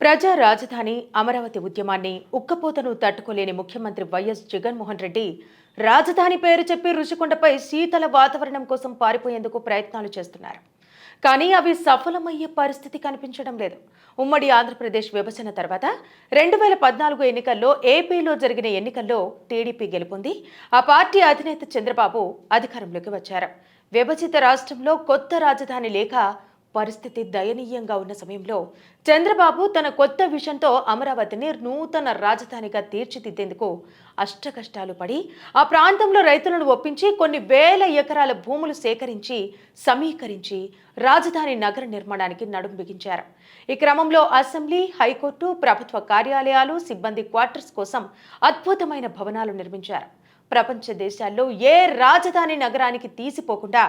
ప్రజా రాజధాని అమరావతి ఉద్యమాన్ని ఉక్కపోతను తట్టుకోలేని ముఖ్యమంత్రి వైఎస్ జగన్మోహన్ రెడ్డి రాజధాని పేరు చెప్పి రుషికొండపై శీతల వాతావరణం కోసం పారిపోయేందుకు ప్రయత్నాలు చేస్తున్నారు. కానీ అవి సఫలమయ్యే పరిస్థితి కనిపించడం లేదు. ఉమ్మడి ఆంధ్రప్రదేశ్ విభజన తర్వాత రెండు వేల పద్నాలుగు ఎన్నికల్లో ఏపీలో జరిగిన ఎన్నికల్లో టీడీపీ గెలుపొంది. ఆ పార్టీ అధినేత చంద్రబాబు అధికారంలోకి వచ్చారు. విభజిత రాష్ట్రంలో కొత్త రాజధాని లేక పరిస్థితి దయనీయంగా ఉన్న సమయంలో చంద్రబాబు తన కొత్త విషన్తో అమరావతిని నూతన రాజధానిగా తీర్చిదిద్దేందుకు అష్టకష్టాలు పడి ఆ ప్రాంతంలో రైతులను ఒప్పించి కొన్ని వేల ఎకరాల భూములు సేకరించి సమీకరించి రాజధాని నగర నిర్మాణానికి నడుం బిగించారు. ఈ క్రమంలో అసెంబ్లీ హైకోర్టు ప్రభుత్వ కార్యాలయాలు సిబ్బంది క్వార్టర్స్ కోసం అద్భుతమైన భవనాలు నిర్మించారు. ప్రపంచ దేశాల్లో ఏ రాజధాని నగరానికి తీసిపోకుండా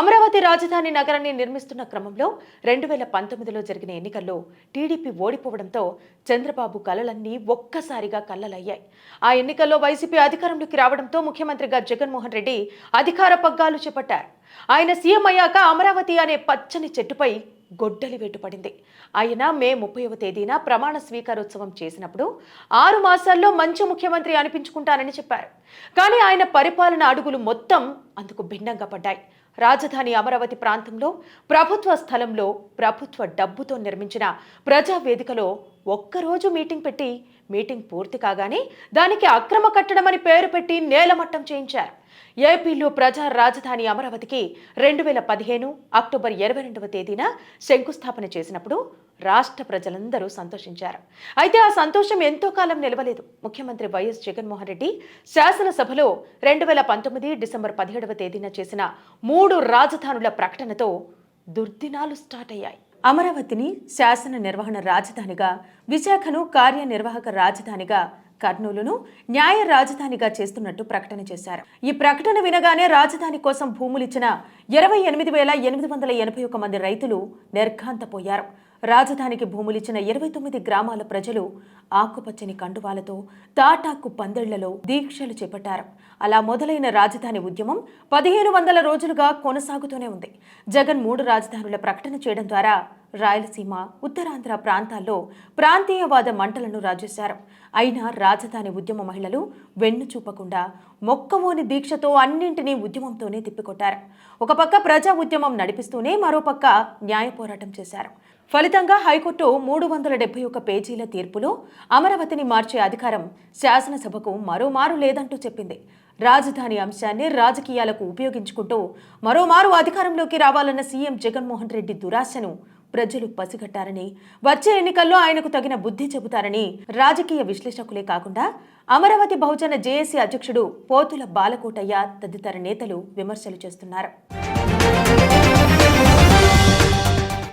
అమరావతి రాజధాని నగరాన్ని నిర్మిస్తున్న క్రమంలో రెండు వేల పంతొమ్మిదిలో జరిగిన ఎన్నికల్లో టీడీపీ ఓడిపోవడంతో చంద్రబాబు కలలన్నీ ఒక్కసారిగా కళ్ళలయ్యాయి ఆ ఎన్నికల్లో వైసీపీ అధికారంలోకి రావడంతో ముఖ్యమంత్రిగా జగన్మోహన్ రెడ్డి అధికార పగ్గాలు చేపట్టారు. ఆయన సీఎం అయ్యాక అమరావతి అనే పచ్చని చెట్టుపై గొడ్డలి వేటుపడింది. ఆయన మే ముప్పైవ తేదీన ప్రమాణ స్వీకారోత్సవం చేసినప్పుడు ఆరు మాసాల్లో మంచి ముఖ్యమంత్రి అనిపించుకుంటానని చెప్పారు. కానీ ఆయన పరిపాలన అడుగులు మొత్తం అందుకు భిన్నంగా పడ్డాయి. రాజధాని అమరావతి ప్రాంతంలో ప్రభుత్వ స్థలంలో ప్రభుత్వ డబ్బుతో నిర్మించిన ప్రజా వేదికలో ఒక్కరోజు మీటింగ్ పెట్టి మీటింగ్ పూర్తి కాగానే దానికి అక్రమ కట్టడం అని పేరు పెట్టి నేలమట్టం చేయించారు. ఏపీలో ప్రజా రాజధాని అమరావతికి రెండు వేల పదిహేను అక్టోబర్ ఇరవై రెండవ తేదీన శంకుస్థాపన చేసినప్పుడు రాష్ట్ర ప్రజలందరూ సంతోషించారు. అయితే ఆ సంతోషం ఎంతో కాలం నిలవలేదు. ముఖ్యమంత్రి వైఎస్ జగన్మోహన్ రెడ్డి శాసనసభలో రెండు వేల పంతొమ్మిది డిసెంబర్ పదిహేడవ తేదీన చేసిన మూడు రాజధానుల ప్రకటనతో దుర్దినాలు స్టార్ట్ అయ్యాయి. అమరావతిని శాసన నిర్వహణ రాజధానిగా విశాఖను కార్యనిర్వాహక రాజధానిగా కర్నూలును న్యాయ రాజధానిగా చేస్తున్నట్టు ప్రకటన చేశారు. ఈ ప్రకటన వినగానే రాజధాని కోసం భూములిచ్చిన ఇరవై ఎనిమిది వేల ఎనిమిది వందల ఎనభై ఒక మంది రైతులు నిర్ఘాంతపోయారు. రాజధానికి భూములిచ్చిన ఇరవై తొమ్మిది గ్రామాల ప్రజలు ఆకుపచ్చని కండువాలతో తాటాకు పందిళ్ళలో దీక్షలు చేపట్టారు. అలా మొదలైన రాజధాని ఉద్యమం పదిహేను వందల రోజులుగా కొనసాగుతూనే ఉంది. జగన్ మూడు రాజధానుల ప్రకటన చేయడం ద్వారా రాయలసీమ ఉత్తరాంధ్ర ప్రాంతాల్లో ప్రాంతీయవాద మంటలను రాజేశారు. అయినా రాజధాని ఉద్యమ మహిళలు వెన్ను చూపకుండా మొక్కవోని దీక్షతో అన్నింటినీ ఉద్యమంతోనే తిప్పికొట్టారు. ఒక పక్క ప్రజా ఉద్యమం నడిపిస్తూనే మరోపక్క న్యాయ పోరాటం చేశారు. ఫలితంగా హైకోర్టు మూడు వందల డెబ్బై ఒక్క పేజీల తీర్పులో అమరావతిని మార్చే అధికారం శాసనసభకు మరోమారు లేదంటూ చెప్పింది. రాజధాని అంశాన్ని రాజకీయాలకు ఉపయోగించుకుంటూ మరోమారు అధికారంలోకి రావాలన్న సీఎం జగన్మోహన్ రెడ్డి దురాశను ప్రజలు పసిగట్టారని వచ్చే ఎన్నికల్లో ఆయనకు తగిన బుద్ధి చెబుతారని రాజకీయ విశ్లేషకులే కాకుండా అమరావతి బహుజన జేఏసీ అధ్యక్షుడు పోతుల బాలకోటయ్య తదితర నేతలు విమర్శలు చేస్తున్నారు.